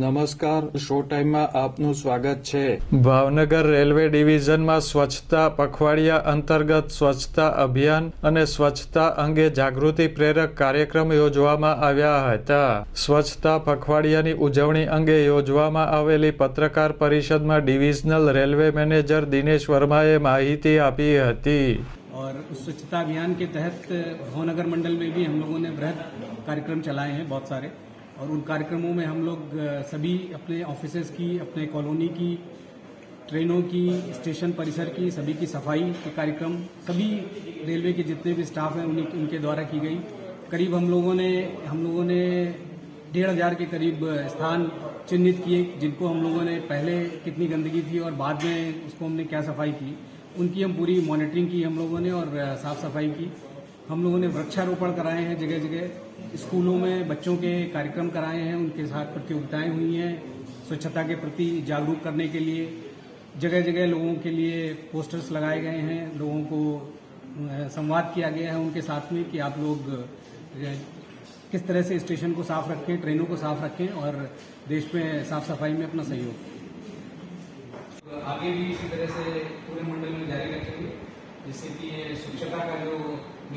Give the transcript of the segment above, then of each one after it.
નમસ્કાર શો ટાઈમમાં આપનું સ્વાગત છે ભાવનગર રેલવે ડિવિઝનમાં સ્વચ્છતા પખવાડિયા અંતર્ગત સ્વચ્છતા અભિયાન અને સ્વચ્છતા અંગે જાગૃતિ પ્રેરક કાર્યક્રમ યોજવામાં આવ્યા હતા સ્વચ્છતા પખવાડિયાની ઉજવણી અંગે યોજવામાં આવેલી પત્રકાર પરિષદમાં ડિવિઝનલ રેલવે મેનેજર દિનેશ વર્માએ માહિતી આપી હતી और स्वच्छता अभियान के तहत भावनगर मंडल में भी हम लोगों ने बृहद कार्यक्रम चलाए हैं बहुत और उन कार्यक्रमों में हम लोग सभी अपने ऑफिस की अपने कॉलोनी की ट्रेनों की स्टेशन परिसर की सभी की सफाई के कार्यक्रम सभी रेलवे के जितने भी स्टाफ हैं उन्हीं उनके द्वारा की गई करीब हम लोगों ने हम लोगों ने डेढ़ हजार के करीब स्थान चिन्हित किए जिनको हम लोगों ने पहले कितनी गंदगी थी और बाद में उसको हमने क्या सफाई की उनकी हम पूरी मॉनिटरिंग की हम लोगों ने और साफ सफाई की हम लोगों ने वृक्षारोपण कराए हैं जगह जगह स्कूलों में बच्चों के कार्यक्रम कराए हैं उनके साथ प्रतियोगिताएं हुई हैं स्वच्छता के प्रति जागरूक करने के लिए जगह जगह लोगों के लिए पोस्टर्स लगाए गए हैं लोगों को संवाद किया गया है उनके साथ में कि आप लोग किस तरह से स्टेशन को साफ रखें ट्रेनों को साफ रखें और देश में साफ सफाई में अपना सहयोग आगे भी इसी तरह से पूरे मंडल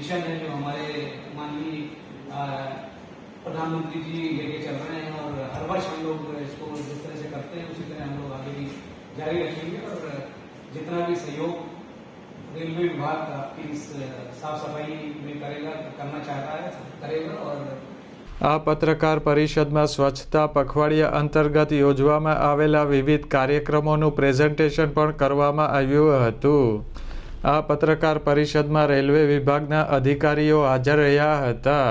જેને કે અમારા માનનીય આ પ્રધાનમંત્રીજી જે જે ચરણ એનો અરવ સંયોગ જે طرح જે કરતા છે उसी तरह हम लोग आगे भी जारी रखेंगे और जितना भी सहयोग रेल में भारत किस साफ सफाई में करेगा करना चाह रहा है 75 और આ પત્રકાર પરિષદમાં સ્વચ્છતા પખવાડિયા અંતર્ગત યોજવામાં આવેલા વિવિધ કાર્યક્રમોનું પ્રેઝન્ટેશન પણ કરવામાં આવ્યું હતું આ પત્રકાર પરિષદમાં રેલવે વિભાગના અધિકારીઓ હાજર રહ્યા હતા